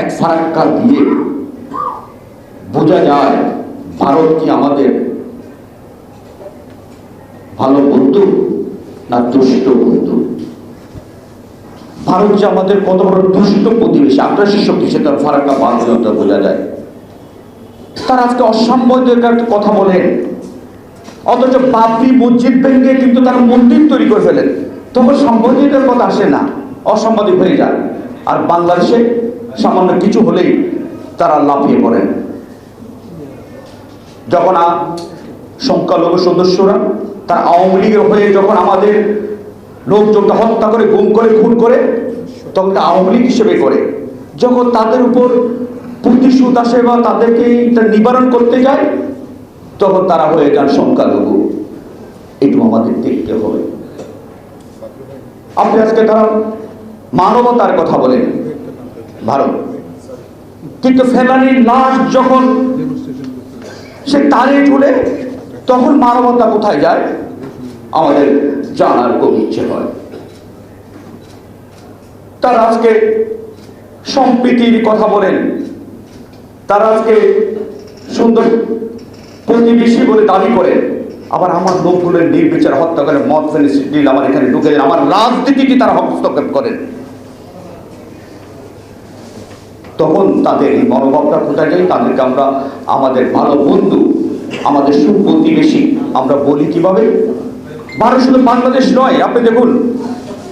এক ফারাক্কা দিয়ে বোঝা যায় ভারত কি আমাদের ভালো বন্ধু না দুষ্ট বন্ধু? ভারত যে আমাদের কত বড় দুষ্ট প্রতিবেশী, আগ্রাসী শক্তি, সেটা ফারাক্কা বাংলা বোঝা যায়। তার আজকে অসাম্যদের কথা বলেন অথচ বাবরি মসজিদ ভেঙে কিন্তু তার মন্দির তৈরি করে ফেলেন। তখন সাংবাদিকের কথা আসে না অসাংবাদিক হয়ে যায় আর বাংলাদেশে সামান্য কিছু হলেই তারা লাফিয়ে পড়েন যখন সংখ্যালঘু সদস্যরা তার আওয়ামী লীগের হয়ে যখন আমাদের লোকজনকে হত্যা করে, গুম করে, খুন করে, তখন তা আওয়ামী লীগ হিসেবে করে। যখন তাদের উপর প্রতিশোধ আসে বা তাদেরকে এটা নিবারণ করতে যায়, তখন তারা হয়ে যান সংখ্যালঘু। একটু আমাদের দেখতে হবে। আপনি আজকে তারা মানবতার কথা বলেন ভারত কিন্তু ফেলানির লাশ যখন সে তারে ঝুলে তখন মানবতা কোথায় যায়? আমাদের জানার খুব ইচ্ছে হয়। তারা আজকে সম্প্রীতির কথা বলেন। তারা আজকে সুন্দর প্রতিবেশী বলে দাবি করেন। আবার আমার লোকগুলোর নির্বিচার হত্যা করে মদ ফেলে আমার এখানে ঢুকে আমার রাজনীতিকে তারা হস্তক্ষেপ করেন। তখন তাদের এই মনোভাবটা কোথায় যায় তাদেরকে আমরা, আমাদের ভালো বন্ধু, আমাদের সুপ্রতিবেশী আমরা বলি কীভাবে? ভারত শুধু বাংলাদেশ নয়, আপনি দেখুন,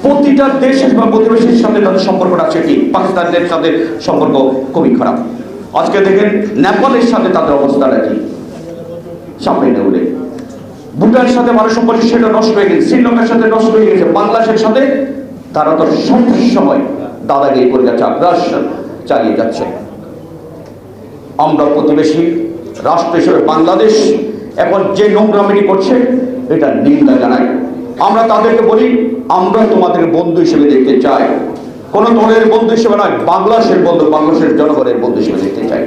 প্রতিটা দেশের বা প্রতিবেশীর সাথে তাদের সম্পর্কটা আছে কি পাকিস্তানের সাথে সম্পর্ক খুবই খারাপ। আজকে দেখেন, নেপালের সাথে তাদের অবস্থাটা কি? সামনে নেউলে ভুটানের সাথে ভারত সম্পর্ক, সেটা নষ্ট হয়ে গেছে শ্রীলঙ্কার সাথে নষ্ট হয়ে গেছে, বাংলাদেশের সাথে তারা তো সব সময় দাদাগিরি করে যাচ্ছে, আগ্রাসন। চালিয়ে যাচ্ছে। আমরা প্রতিবেশী রাষ্ট্র হিসেবে বাংলাদেশ এখন যে নোংরামিটি করছে, এটা নিন্দা জানাই। আমরা তাদেরকে বলি, আমরা তোমাদের বন্ধু হিসেবে দেখতে চাই। কোন দলের বন্ধু হিসেবে নয়, বাংলাদেশের বন্ধু, বাংলাদেশের জনগণের বন্ধু হিসেবে দেখতে চাই।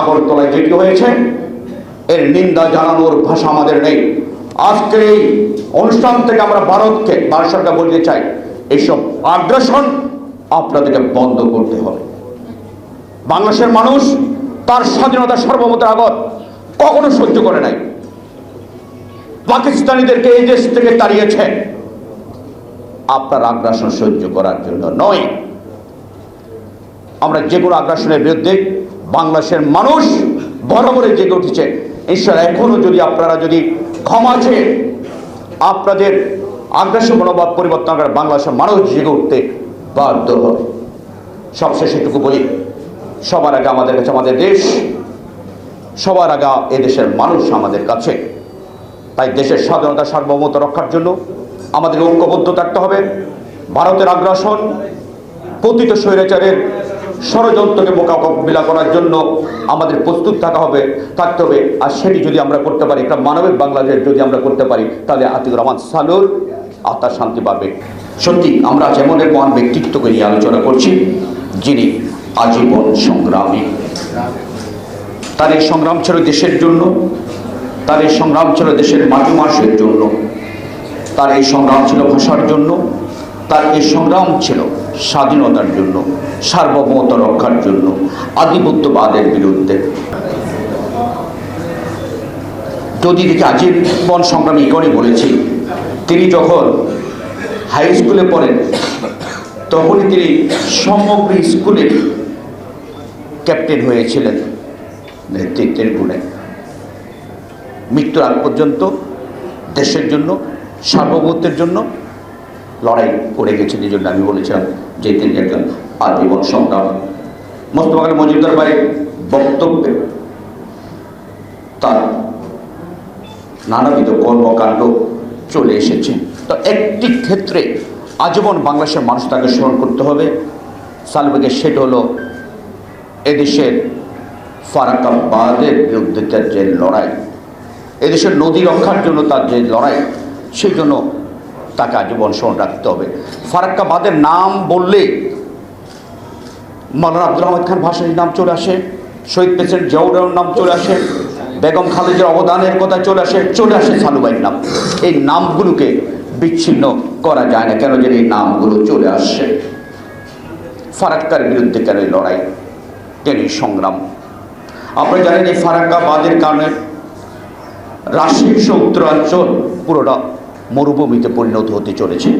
আগরতলায় যেটি হয়েছে, এর নিন্দা জানানোর ভাষা আমাদের নেই। আজকের এই অনুষ্ঠান থেকে আমরা ভারতকে, ভারত সরকার বলতে চাই এইসব আগ্রাসন আপনাদেরকে বন্ধ করতে হবে। বাংলাদেশের মানুষ তার স্বাধীনতা সার্বভৌমতার আগত কখনো সহ্য করে নাই। পাকিস্তানিদেরকে এই দেশ থেকে তাড়িয়েছে। আপনার আগ্রাসন সহ্য করার জন্য নয়। আমরা যে কোনো আগ্রাসনের বিরুদ্ধে বাংলাদেশের মানুষ বরাবরে জেগে উঠেছে। ঈশ্বর, এখনও যদি আপনারা যদি ক্ষমা চেয়ে আপনাদের আগ্রাসী মনোভাব পরিবর্তন করে বাংলাদেশের মানুষ জেগে উঠতে বাধ্য হবে। সবশেষে এটুকু বলি, সবার আগে আমাদের কাছে আমাদের দেশ, সবার আগে এদেশের মানুষ আমাদের কাছে। তাই দেশের স্বাধীনতা সার্বভৌমত্ব রক্ষার জন্য আমাদের ঐক্যবদ্ধ থাকতে হবে। ভারতের আগ্রাসন পতিত স্বৈরাচারের ষড়যন্ত্রকে মোকাবিলা করার জন্য আমাদের প্রস্তুত থাকা হবে, থাকতে হবে। আর সেটি যদি আমরা করতে পারি একটা মানবিক বাংলাদেশ যদি আমরা করতে পারি, তাহলে আতিকুর রহমান সালুর আত্মার শান্তি পাবে। সত্যি, আমরা যেমন এক মহান ব্যক্তিত্বকে নিয়ে আলোচনা করছি, যিনি আজীবন সংগ্রামী। তার এই সংগ্রাম ছিল দেশের জন্য তার এই সংগ্রাম ছিল দেশের মাটি মানুষের জন্য, তার এই সংগ্রাম ছিল ভাষার জন্য, তার এই সংগ্রাম ছিল স্বাধীনতার জন্য, সার্বভৌমত্ব রক্ষার জন্য, আধিপত্যবাদের বিরুদ্ধে। যদি দেখি আজীবন সংগ্রামী ইকনে বলেছি, তিনি যখন হাই স্কুলে পড়েন, তখনই তিনি সমগ্র স্কুলের ক্যাপ্টেন হয়েছিলেন নেতৃত্বের গুণে। মৃত্যুর আগ পর্যন্ত দেশের জন্য, সার্বভৌমত্বের জন্য লড়াই করে গেছেন, এই জন্য আমি বলেছিলাম যে তিনি একজন আজীবন সংগ্রাম। মোস্তফা কালী মজুমদার ভাই বক্তব্যে তার নানাবিধ কর্মকাণ্ড চলে এসেছে। তো একটি ক্ষেত্রে আজীবন বাংলাদেশের মানুষ তাকে স্মরণ করতে হবে। সালবেগের সেটা হলো এদেশের ফারাকাবাদের বিরুদ্ধে তার যে লড়াই, এদেশের নদী রক্ষার জন্য তার যে লড়াই, সেই জন্য তাকে আজীবন স্মরণ রাখতে হবে। ফারাক্কাবাদের নাম বললে মাওলানা আব্দুল আহমদ খান ভাসানির নাম চলে আসে, শহীদ প্রেসিডেন্ট জিয়াউর নাম চলে আসে বেগম খালেদের অবদানের কথা চলে আসে চলে আসে সালুবাইয়ের নাম। এই নামগুলোকে বিচ্ছিন্ন করা যায় না। কেন যে এই নামগুলো চলে আসছে ফারাক্কার বিরুদ্ধে কেন এই লড়াই? কেন এই সংগ্রাম? আপনারা জানেন এই ফারাক্কা বাঁধের কারণে সহ উত্তরাঞ্চল পুরোটা মরুভূমিতে পরিণত হতে চলেছে।